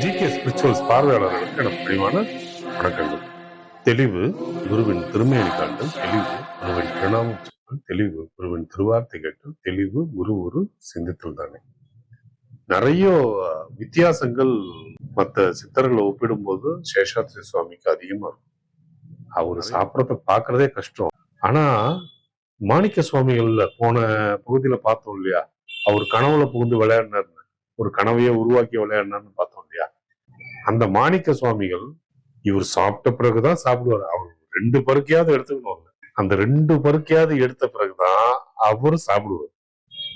G K spirituals பார்வையாளர்களுக்கு எனக்கு பிரிவான வணக்கங்கள். தெளிவு குருவின் திருமேனி காட்டல் தெளிவு குருவின் பிரணாமம் தெளிவு குருவின் திருவார்த்தை கேட்டல் தெளிவு குரு ஒரு சிந்தித்தல் தானே. நிறைய வித்தியாசங்கள் மற்ற சித்தர்களை ஒப்பிடும்போது சேஷாத்ரி சுவாமிக்கு அதிகமா இருக்கும். அவரு சாப்பிடறத பாக்குறதே கஷ்டம். ஆனா மாணிக்க சுவாமிகள்ல போன பகுதியில பார்த்தோம் இல்லையா? அவர் கனவுல புகுந்து விளையாடினார் ஒரு கனவையே உருவாக்கி விளையாடினார்னு பார்த்தோம் இல்லையா? அந்த மாணிக்க சுவாமிகள் இவர் சாப்பிட்ட பிறகுதான் சாப்பிடுவார். அவர் ரெண்டு பருக்கையாவது எடுத்துக்கணும். அந்த ரெண்டு பருக்கையாவது எடுத்த பிறகுதான் அவர் சாப்பிடுவார்.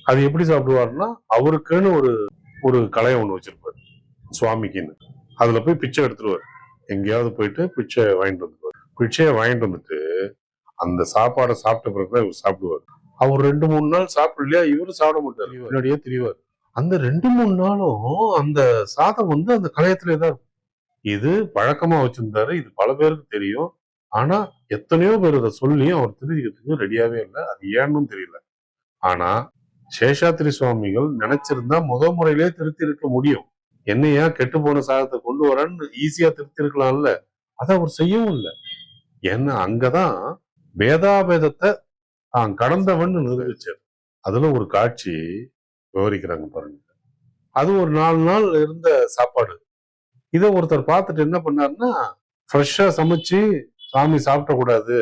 அது எப்படி சாப்பிடுவாருன்னா அவருக்குன்னு ஒரு ஒரு கலையை ஒண்ணு வச்சிருப்பாரு. சுவாமிக்குன்னு. அதுல போய் பிச்சை எடுத்துருவார். எங்கேயாவது போயிட்டு பிச்சை வாங்கிட்டு வந்துருவார். பிச்சையை வாங்கிட்டு வந்துட்டு அந்த சாப்பாடை சாப்பிட்ட பிறகுதான் இவர் சாப்பிடுவார். அவர் ரெண்டு மூணு நாள் சாப்பிடலையா? இவரும் சாப்பிட மாட்டார். முன்னாடியே திரிவார். அந்த ரெண்டு மூணு நாளும் அந்த சாதம் வந்து அந்த கலையத்திலே தான் இருக்கும். இது பழக்கமா வச்சிருந்தாரு. இது பல பேருக்கு தெரியும். ஆனா எத்தனையோ பேர் இதை சொல்லியும் அவர் திருதிக்கிறதுக்கு ரெடியாவே இல்லை. அது ஏன்னும் தெரியல. ஆனா சேஷாத்திரி சுவாமிகள் நினைச்சிருந்தா முத முறையிலே திருத்தி இருக்க முடியும். என்னையா கெட்டு போன சாதத்தை கொண்டு வரேன்னு ஈஸியா திருத்தி இருக்கலாம்ல அதை அவர் செய்யவும் இல்லை. ஏன்னா அங்கதான் வேதாபேதத்தை தான் கடந்தவன் நிரூபிச்சார் அதுல ஒரு காட்சி விவரிக்கிறாங்க பாருங்க. அது ஒரு நாலு நாள் இருந்த சாப்பாடு. இதை ஒருத்தர் பார்த்துட்டு என்ன பண்ணாருன்னா ஃப்ரெஷ்ஷா சமைச்சு சாமி சாப்பிடக்கூடாது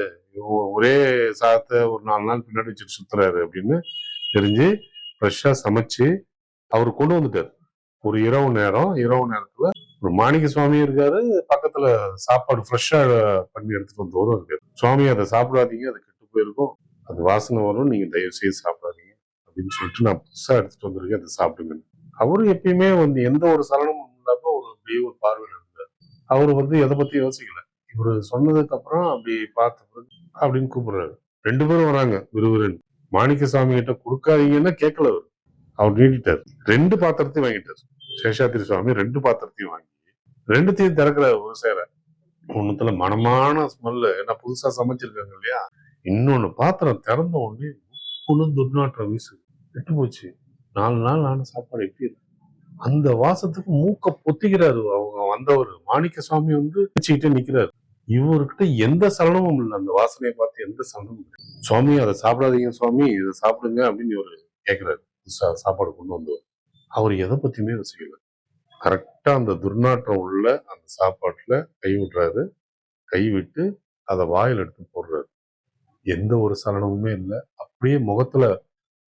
ஒரே சாதத்தை ஒரு நாலு நாள் பின்னாடி வச்சுட்டு சுத்துறாரு அப்படின்னு தெரிஞ்சு ஃப்ரெஷ்ஷா சமைச்சு அவர் கொண்டு வந்துட்டார். ஒரு இரவு நேரம் இரவு நேரத்துல இப்போ மாணிக்க சுவாமி இருக்காரு. பக்கத்துல சாப்பாடு ஃப்ரெஷ்ஷா பண்ணி எடுத்துட்டு வந்தவரும் இருக்காரு சுவாமி அதை சாப்பிடாதீங்க அது கெட்டு போயிருக்கும். அது வாசனை வரும் நீங்க தயவு செய்து சாப்பிடாதீங்க. அப்படின்னு சொல்லிட்டு நான் புதுசா எடுத்துட்டு வந்திருக்கேன் அதை சாப்பிடுங்க. அவரு எப்பயுமே வந்து எந்த ஒரு சலனமும் இல்லாம ஒரு அப்படியே ஒரு பார்வையில் இருந்தார். அவர் வந்து எதை பத்தி யோசிக்கல. இவரு சொன்னதுக்கு அப்புறம் அப்படி பார்த்த பிறகு அப்படின்னு கூப்பிடுறாரு. ரெண்டு பேரும் வராங்க விறுவிறுன்னு. மாணிக்க சாமி கிட்ட கொடுக்காதீங்கன்னா கேட்கல அவர். அவர் நீட்டிட்டார். ரெண்டு பாத்திரத்தையும் வாங்கிட்டார். சேஷாத்திரி சுவாமி ரெண்டு பாத்திரத்தையும் வாங்கி ரெண்டுத்தையும் திறக்கிற ஒரு சேர ஒண்ணுத்துல மனமான ஸ்மெல்லு ஏன்னா புதுசா சமைச்சிருக்காங்க இல்லையா? இன்னொன்னு பாத்திரம் திறந்த உடனே உப்புன்னு துர்நாற்றம் வீசு கெட்டு போச்சு. நாலு நாள் ஆன சாப்பாடு எப்படி இருக்கு. அந்த வாசத்துக்கு மூக்க பொத்திக்கிறாரு அவங்க வந்தவர். மாணிக்க சுவாமி வந்து வச்சுக்கிட்டே நிக்கிறாரு. இவர்கிட்ட எந்த சலனமும் இல்லை. அந்த வாசனையை பார்த்து எந்த சலனமும் இல்லை. சுவாமி அதை சாப்பிடாதீங்க சுவாமி இதை சாப்பிடுங்க அப்படின்னு இவர் கேட்கிறாரு புதுசா சாப்பாடு கொண்டு வந்தவர். அவர் எதை பத்தியுமே யோசிக்கல. கரெக்டாக அந்த துர்நாற்றம் உள்ள அந்த சாப்பாட்டில் கை விடுறாரு. கை விட்டு அதை வாயில் எடுத்து போடுறாரு. எந்த ஒரு சலனமுமே இல்லை. அப்படியே முகத்துல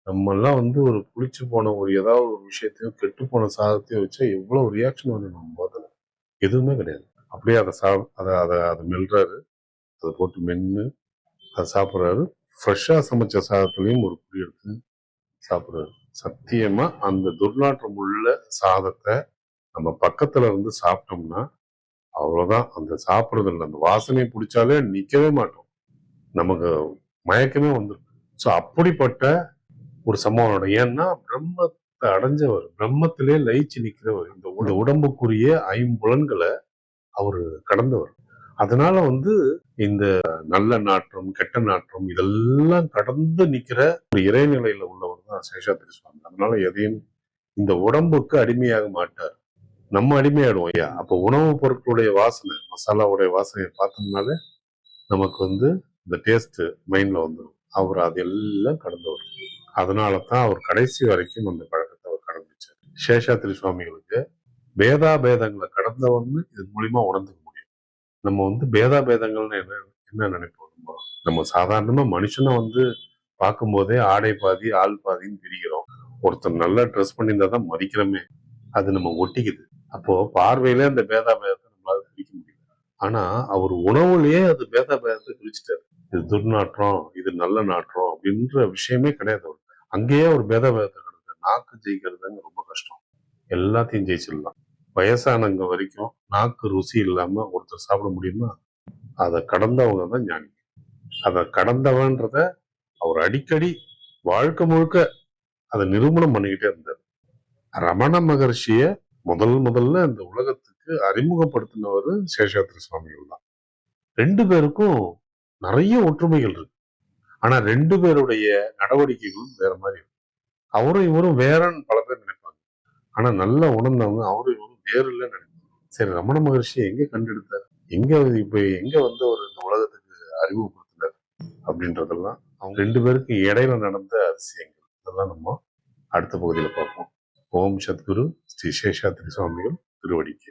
நம்மெல்லாம் வந்து ஒரு புளிச்சு போன ஒரு ஏதாவது ஒரு விஷயத்தையோ கெட்டு போன சாதத்தையோ வச்சா எவ்வளோ ரியாக்ஷன் வரும் நம்ம முகத்துல எதுவுமே கிடையாது. அப்படியே அதை சா அதை அதை அதை மெல்றாரு. அதை போட்டு மென்று அதை சாப்பிட்றாரு. ஃப்ரெஷ்ஷாக சமைச்ச சாதத்துலேயும் ஒரு புளி எடுத்து சாப்பிட்றாரு. சத்தியமாக அந்த துர்நாற்றம் உள்ள சாதத்தை நம்ம பக்கத்துல இருந்து சாப்பிட்டோம்னா அவ்வளவுதான். அந்த சாப்பிடுறதுல அந்த வாசனையை பிடிச்சாலே நிற்கவே மாட்டோம். நமக்கு மயக்கமே வந்துடும் ஸோ அப்படிப்பட்ட ஒரு சம்பவம் ஏன்னா பிரம்மத்தை அடைஞ்சவர் பிரம்மத்திலே லயிச்சு நிற்கிறவர் இந்த உடம்புக்குரிய ஐம்புலன்களை அவர் கடந்தவர். அதனால வந்து இந்த நல்ல நாற்றம் கெட்ட நாற்றம் இதெல்லாம் கடந்து நிக்கிற ஒரு இறைநிலையில உள்ளவர் தான் சேஷாத்திரி சுவாமி. அதனால எதையும் இந்த உடம்புக்கு அடிமையாக மாட்டார். நம்ம அடிமையாயிடுவோம் ஐயா. அப்போ உணவுப் பொருட்களுடைய வாசனை மசாலாவுடைய வாசனையை பார்த்தோம்னாலே நமக்கு வந்து இந்த டேஸ்ட்டு மைண்டில் வந்துடும் அவர் அதெல்லாம் கடந்தவர் அதனால தான் அவர் கடைசி வரைக்கும் அந்த பழக்கத்தை அவர் கடந்துச்சார். சேஷாத்திரி சுவாமிகளுக்கு பேதா பேதங்களை கடந்தவன்னு இது மூலியமா உணர்ந்துக்க முடியும். நம்ம வந்து பேதா பேதங்கள்னு என்ன என்ன நினைப்போம் நம்ம? நம்ம மனுஷனை வந்து பார்க்கும்போதே ஆடை பாதி ஆள் பாதின்னு பிரிக்கிறோம். ஒருத்தர் நல்லா ட்ரெஸ் பண்ணியிருந்தா தான் மதிக்கிறோமே. அது நம்ம ஒட்டிக்குது. அப்போ பார்வையிலே அந்த பேதாபேதத்தை நம்மளால பிரிக்க முடியல. ஆனா அவர் உணவுலயே அது பேதாபேதத்தை பிரிச்சுட்டாரு. இது துர்நாற்றம் இது நல்ல நாற்றம் அப்படின்ற விஷயமே கிடையாது அவர் அங்கேயே ஒரு பேதாபேதத்தை கிடையாது நாக்கு ஜெயிக்கிறதுங்க ரொம்ப கஷ்டம். எல்லாத்தையும் ஜெயிச்சிடலாம். வயசானவங்க வரைக்கும் நாக்கு ருசி இல்லாம ஒருத்தர் சாப்பிட முடியுமா? அதை கடந்தவங்க தான் ஞானி. அதை கடந்தவன்றத அவர் அடிக்கடி வாழ்க்கை முழுக்க அதை நிரூபணம் பண்ணிக்கிட்டே இருந்தார். ரமண மகர்ஷிய முதல் முதல்ல இந்த உலகத்துக்கு அறிமுகப்படுத்தினவர் சேஷாத்திரி சுவாமிகள் தான். ரெண்டு பேருக்கும் நிறைய ஒற்றுமைகள் இருக்கு. ஆனா ரெண்டு பேருடைய நடவடிக்கைகளும் வேற மாதிரி இருக்கு. அவரும் இவரும் வேறன்னு பல பேர் நினைப்பாங்க. ஆனா நல்லா உணர்ந்தவங்க அவரும் இவரும் வேறு இல்லைன்னு நினைப்பாங்க. சரி ரமண மகர்ஷி எங்க கண்டெடுத்தார்? எங்க இப்ப எங்க வந்து அவர் இந்த உலகத்துக்கு அறிமுகப்படுத்தினார் அப்படின்றதெல்லாம் அவங்க ரெண்டு பேருக்கு இடையில நடந்த அதிசயங்கள். இதெல்லாம் நம்ம அடுத்த பகுதியில் பார்ப்போம். ஓம் சத்குரு ஸ்ரீ சேஷாத்ரி சுவாமிகள் திருவடிக்கு